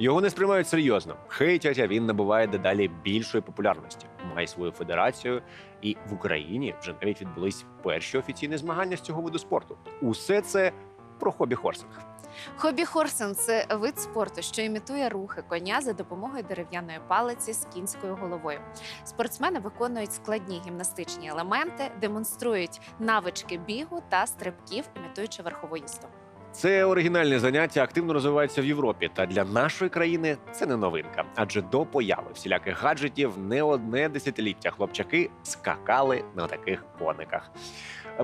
Його не сприймають серйозно. Хейтять, а він набуває дедалі більшої популярності. Має свою федерацію, і в Україні вже навіть відбулись перші офіційні змагання з цього виду спорту. Усе це про хобі хорсинг. Хобі-хорсинг – це вид спорту, що імітує рухи коня за допомогою дерев'яної палиці з кінською головою. Спортсмени виконують складні гімнастичні елементи, демонструють навички бігу та стрибків, імітуючи верхову їзду. Це оригінальне заняття активно розвивається в Європі. Та для нашої країни це не новинка. Адже до появи всіляких гаджетів не одне десятиліття хлопчаки скакали на таких кониках.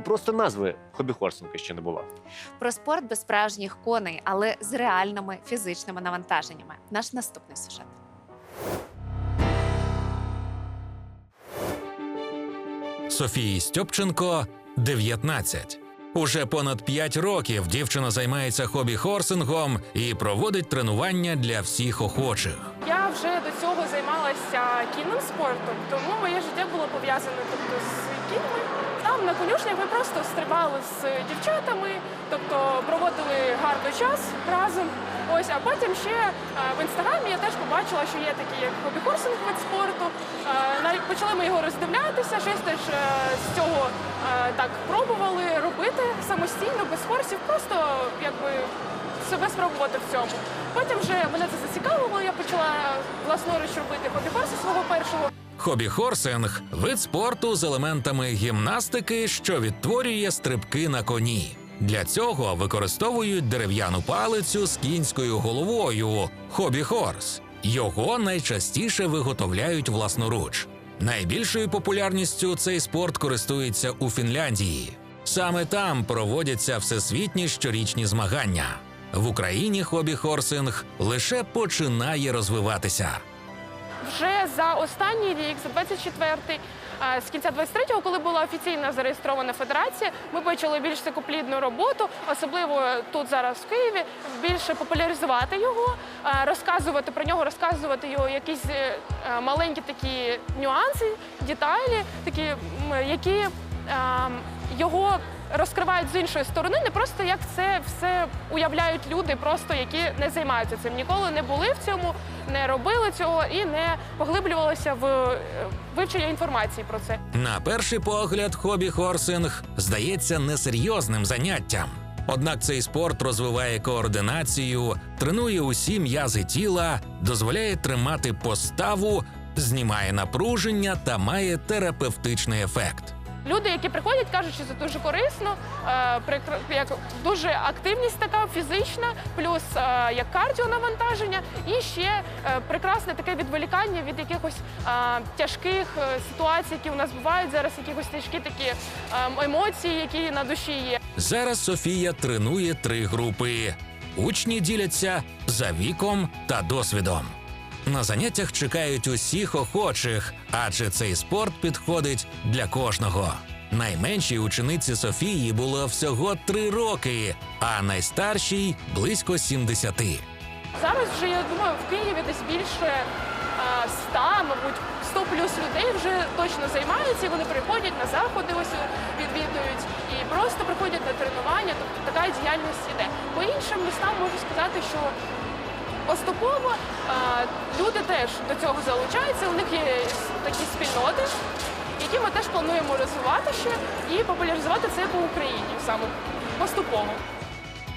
Просто назви хобі-хорсинга ще не було. Про спорт без справжніх коней, але з реальними фізичними навантаженнями. Наш наступний сюжет. Софії Стьопченко 19. Уже понад 5 років дівчина займається хобі-хорсингом і проводить тренування для всіх охочих. Я вже до цього займалася кінним спортом, тому моє життя було пов'язане тобто, з кіньми. Там на конюшнях ми просто стрибали з дівчатами, тобто проводили гарний час разом. Ось, а потім ще е, в інстаграмі я теж побачила, що є такий як хобі-хорсинг вид спорту. Е, навіть почали ми його роздивлятися, щось теж е, з цього так пробували робити самостійно, без форсів, просто якби себе спробувати в цьому. Потім вже мене це зацікавило, я почала власноруч робити хобі-хорси свого першого. Хобі-хорсинг вид спорту з елементами гімнастики, що відтворює стрибки на коні. Для цього використовують дерев'яну палицю з кінською головою хобі-хорс. Його найчастіше виготовляють власноруч. Найбільшою популярністю цей спорт користується у Фінляндії. Саме там проводяться всесвітні щорічні змагання. В Україні хобі-хорсинг лише починає розвиватися. Вже за останній рік, за 24-й, е, з кінця 23-го, коли була офіційно зареєстрована федерація, ми почали більш такоплідну роботу, особливо тут зараз в Києві, більше популяризувати його, розказувати про нього, розказувати його якісь е, маленькі такі нюанси, деталі, такі, які його розкривають з іншої сторони, не просто як це все уявляють люди, просто які не займаються цим, ніколи не були в цьому, не робили цього і не поглиблювалися в е, вивчення інформації про це. На перший погляд, хобі-хорсинг здається несерйозним заняттям. Однак цей спорт розвиває координацію, тренує усі м'язи тіла, дозволяє тримати поставу, знімає напруження та має терапевтичний ефект. Люди, які приходять, кажуть, що це дуже корисно, е, як дуже активність така фізична, плюс е, як кардіонавантаження, і ще е, прекрасне таке відволікання від якихось тяжких ситуацій, які у нас бувають зараз, якихось тяжкі такі емоції, які на душі є. Зараз Софія тренує три групи. Учні діляться за віком та досвідом. На заняттях чекають усіх охочих, адже цей спорт підходить для кожного. Найменшій учениці Софії було всього три роки, а найстаршій близько 70. Зараз вже я думаю, в Києві десь більше 100, мабуть, 100 плюс людей вже точно займаються. Вони приходять на заходи, ось відвідують і просто приходять на тренування. Тобто така діяльність іде. По іншим містам можу сказати, що поступово люди теж до цього залучаються. У них є такі спільноти, які ми теж плануємо розвивати ще і популяризувати це по Україні саме поступово.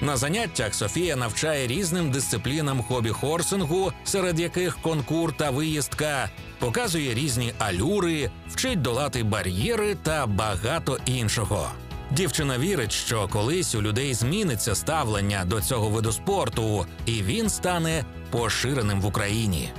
На заняттях Софія навчає різним дисциплінам хобі-хорсингу, серед яких конкур та виїздка, показує різні алюри, вчить долати бар'єри та багато іншого. Дівчина вірить, що колись у людей зміниться ставлення до цього виду спорту, і він стане поширеним в Україні.